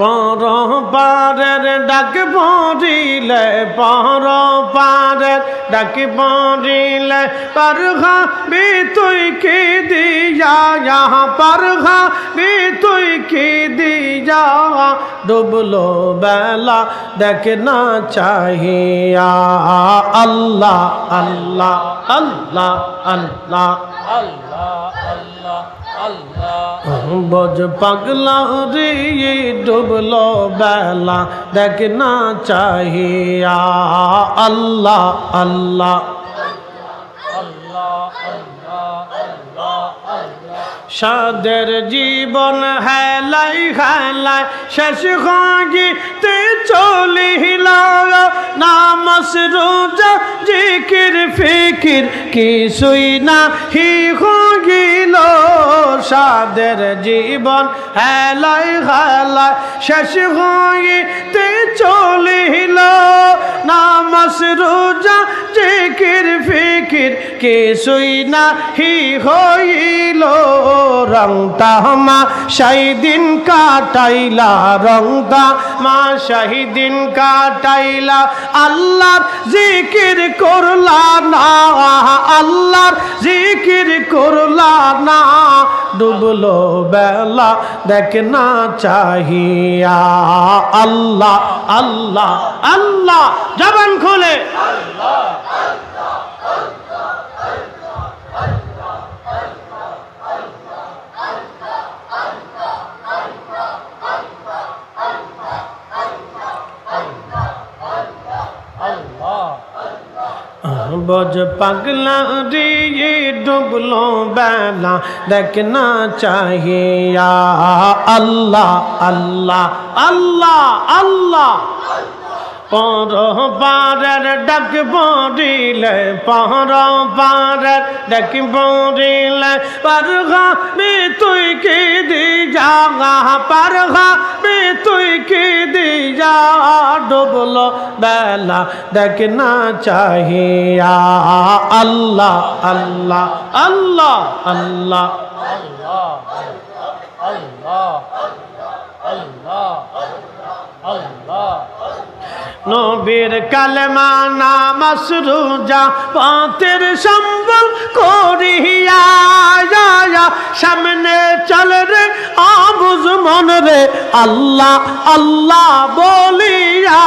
পর পারের ডাক পড়িলে পর পারের ডাক পড়িলে, পরঘা বি তুই কি দিয়া পরঘা বি তুই কি দিয়া, ডুবলো বেলা দেখনা চাহিয়া। আল্লাহ আল্লাহ আল্লাহ আল্লাহ। বজ পাগলা রে ডুবলো বেলা দেখনা চাহিয়া। আল্লাহ আল্লাহ। সাদের জীবন হেলাই হেলাই, শেষ গীতে চলিল। নামস রোজা, জিকির, ফিকির, কিছুই না হি গিল সাদের জীবন, হেলাই হেলাই শেষ গীতে চলিল। নামস রোজা, জিকির, ফিকির কিছুই না হি হইল। রংতা মা শাহিদিন কাটাইলা রংতা মা শাহিদিন কাটাইলা। আল্লাহর জিকির করলা না, আল্লাহর জিকির করলা না। ডুবলো বেলা দেখ না চাহিয়া। আল্লাহ আল্লাহ আল্লাহ জবান খুলে। বজ পাগলা রে ডুবলো বেলা দেখনা চাহিয়া আল্লাহ আল্লাহ আল্লাহ আল্লাহ। পর পারের ডাক পড়িলে পর পারের ডাক পড়িলে পারঘা বি তুই কি দি যাগা পারঘা বি তুই কি দি যা, ডুবলো বেলা দেখ না চাহিয়া। আল্লাহ। আল্লাহ আল্লাহ আল্লাহ। নবীর কালেমা নাম সুরুজা পাতের সম্বল করিয়া সামনে চল রে আবুজ মন রে, আল্লাহ আল্লাহ বলিয়া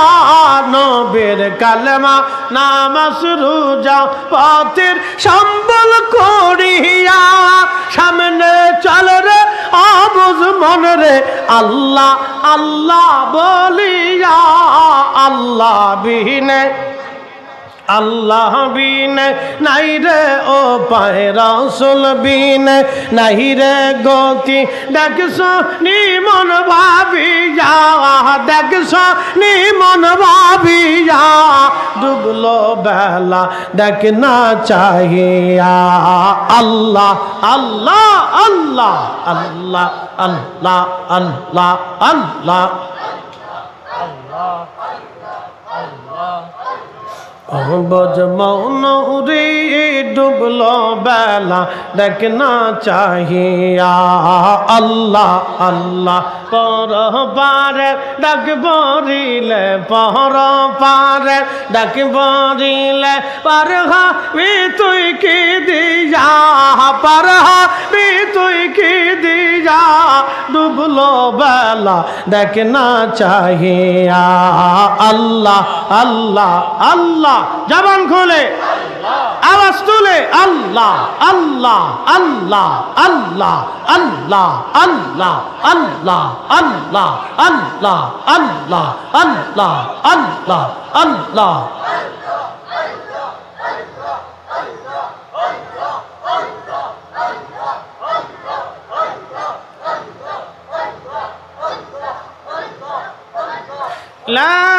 নবীর কালেমা নাম সুরুজা পাতের সম্বল করিয়া, সামনে চল রে আবুজ মন রে, আল্লাহ আল্লাহ বলিয়া আল্লাহ বিনে আল্লাহ বিনে, নাই রে ও পায় রসুল বিনে, নাই রে গতি, দেখছ নিমন ভাবিয়া দেখছ নিমন ভাবিয়া ডুবলো বেলা দেখ না চাহিয়া, আল্লাহ আল্লাহ আল্লাহ আল্লাহ আল্লাহ আল্লাহ আল্লাহ। বজ মৌন রে ডুবলো বেলা, দেখ না চাহিয়া। আল্লাহ আল্লাহ পর পারে ডাক বরিলে পর পারে ডাক বরিলে পার বি তুই কি দিয়া পার বি তুই কি দিয়া। ডুবলো বেলা দেখ না চাহিয়া আল্লাহ আল্লাহ আল্লাহ জবান খুলে আওয়াজ তুলে আল্লাহ আল্লাহ আল্লাহ আল্লাহ আল্লাহ আল্লাহ আল্লাহ আল্লাহ আল্লাহ আল্লাহ আল্লাহ আল্লাহ আল্লাহ ইহ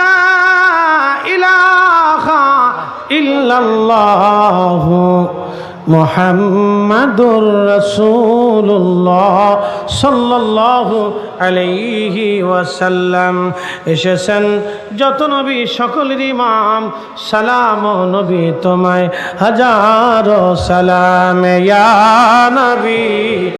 মোহাম্মদুর রসুল্লাহ সাল্লাহ আলাইহি ওয়াসাল্লাম। এসেছেন যত নবী, সকলের ইমাম। সালাম নবী তোমায় হাজারো সালাম নবী।